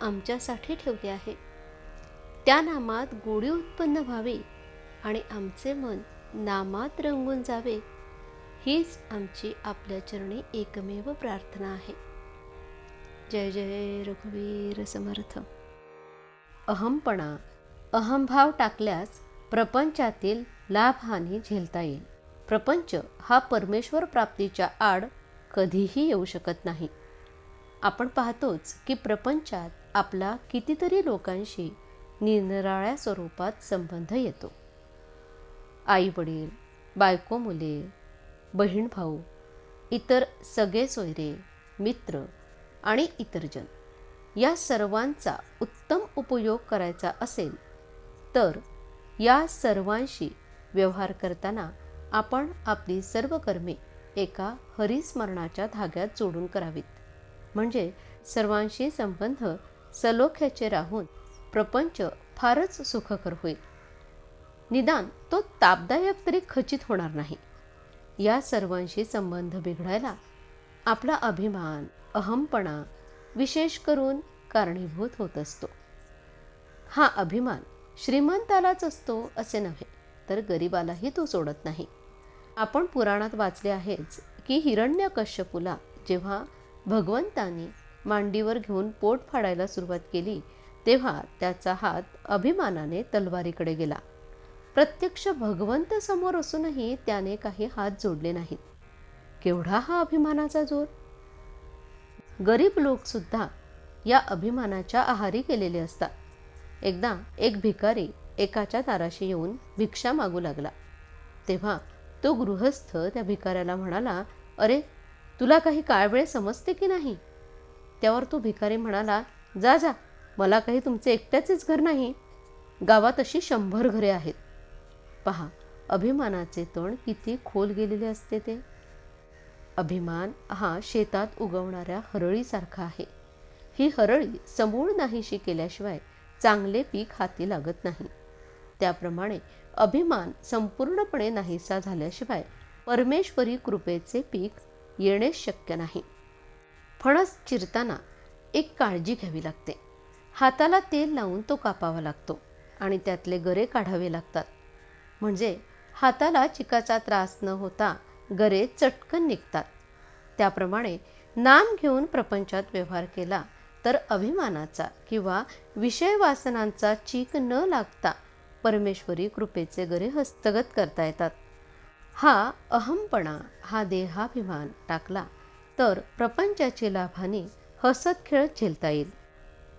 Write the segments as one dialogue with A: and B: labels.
A: आमच्यासाठी ठेवले आहे. त्या नामात गोडी उत्पन्न व्हावी आणि आमचे मन नामात रंगून जावे हीच आमची आपल्या चरणी एकमेव प्रार्थना आहे. जय जय रघुवीर समर्थ. अहमपणा अहमभाव टाकल्यास प्रपंचातील लाभहानी झेलता येईल. प्रपंच हा परमेश्वर प्राप्तीच्या आड कधीही येऊ शकत नाही. आपण पाहतोच की प्रपंचात आपला कितीतरी लोकांशी निरनिराळ्या स्वरूपात संबंध येतो. आई वडील बायको मुले बहीण भाऊ इतर सगळे सोयरे मित्र आणि इतरजन या सर्वांचा उत्तम उपयोग करायचा असेल तर या सर्वांशी व्यवहार करताना आपण आपली सर्व कर्मे एका हरिस्मरणाच्या धाग्यात जोडून करावीत. म्हणजे सर्वांशी संबंध सलोख्याचे राहून प्रपंच फारच सुखकर होईल. निदान तो तापदायक तरी खचित होणार नाही. या सर्वांशी संबंध बिघडायला आपला अभिमान अहमपणा विशेष करून कारणीभूत होत असतो. हा अभिमान श्रीमंतालाच असतो असे नव्हे तर गरिबालाही तो सोडत नाही. आपण पुराणात वाचले आहेच की हिरण्य कश्यपूला जेव्हा भगवंतांनी मांडीवर घेऊन पोट फाडायला सुरुवात केली तेव्हा त्याचा हात अभिमानाने तलवारीकडे गेला. प्रत्यक्ष भगवंत समोर असूनही त्याने काही हात जोडले नाहीत. केवढा हा अभिमानाचा जोर? गरीब लोकसुद्धा या अभिमानाच्या आहारी गेलेले असतात. एकदा एक भिकारी एकाच्या दाराशी येऊन भिक्षा मागू लागला. तेव्हा तो गृहस्थ त्या भिकाऱ्याला म्हणाला अरे तुला काही काळ वेळ समजते की नाही? त्यावर तो भिकारी म्हणाला जा जा. मला काही तुमचे एकट्याचेच घर नाही. गावात अशी शंभर घरे आहेत. पहा अभिमानाचे तण किती खोल गेलेले असते ते. अभिमान हा शेतात उगवणाऱ्या हरळीसारखा आहे. ही हरळी समूळ नाहीशी केल्याशिवाय चांगले पीक हाती लागत नाही. त्याप्रमाणे अभिमान संपूर्णपणे नाहीसा झाल्याशिवाय परमेश्वरी कृपेचे पीक येणे शक्य नाही. फणस चिरताना एक काळजी घ्यावी लागते. हाताला तेल लावून तो कापावा लागतो आणि त्यातले गरे काढावे लागतात. म्हणजे हाताला चिकाचा त्रास न होता गरे चटकन निघतात. त्याप्रमाणे नाम घेऊन प्रपंचात व्यवहार केला तर अभिमानाचा किंवा विषय वासनांचा चीक न लागता परमेश्वरी कृपेचे गरे हस्तगत करता येतात. हा अहमपणा हा देहाभिमान टाकला तर प्रपंचाची लाभाने हसत खेळत झेलता येईल.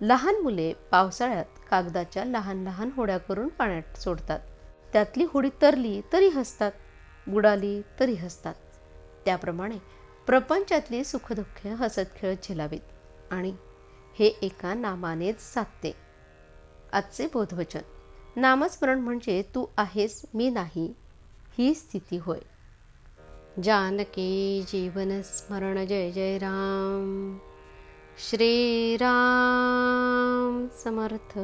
A: लहान मुले पावसाळ्यात कागदाच्या लहान लहान होड्या करून पाण्यात सोडतात. त्यातली होडी तरली तरी हसतात बुडाली तरी हसतात. त्याप्रमाणे प्रपंचातली सुखदुःख हसत खेळत झेलावीत आणि हे एका नामानेच साधते. आजचे बोधवचन नामस्मरण म्हणजे तू आहेस मी नाही ही स्थिती होय. जानकी जीवन स्मरण जय जय राम. श्रीराम समर्थ.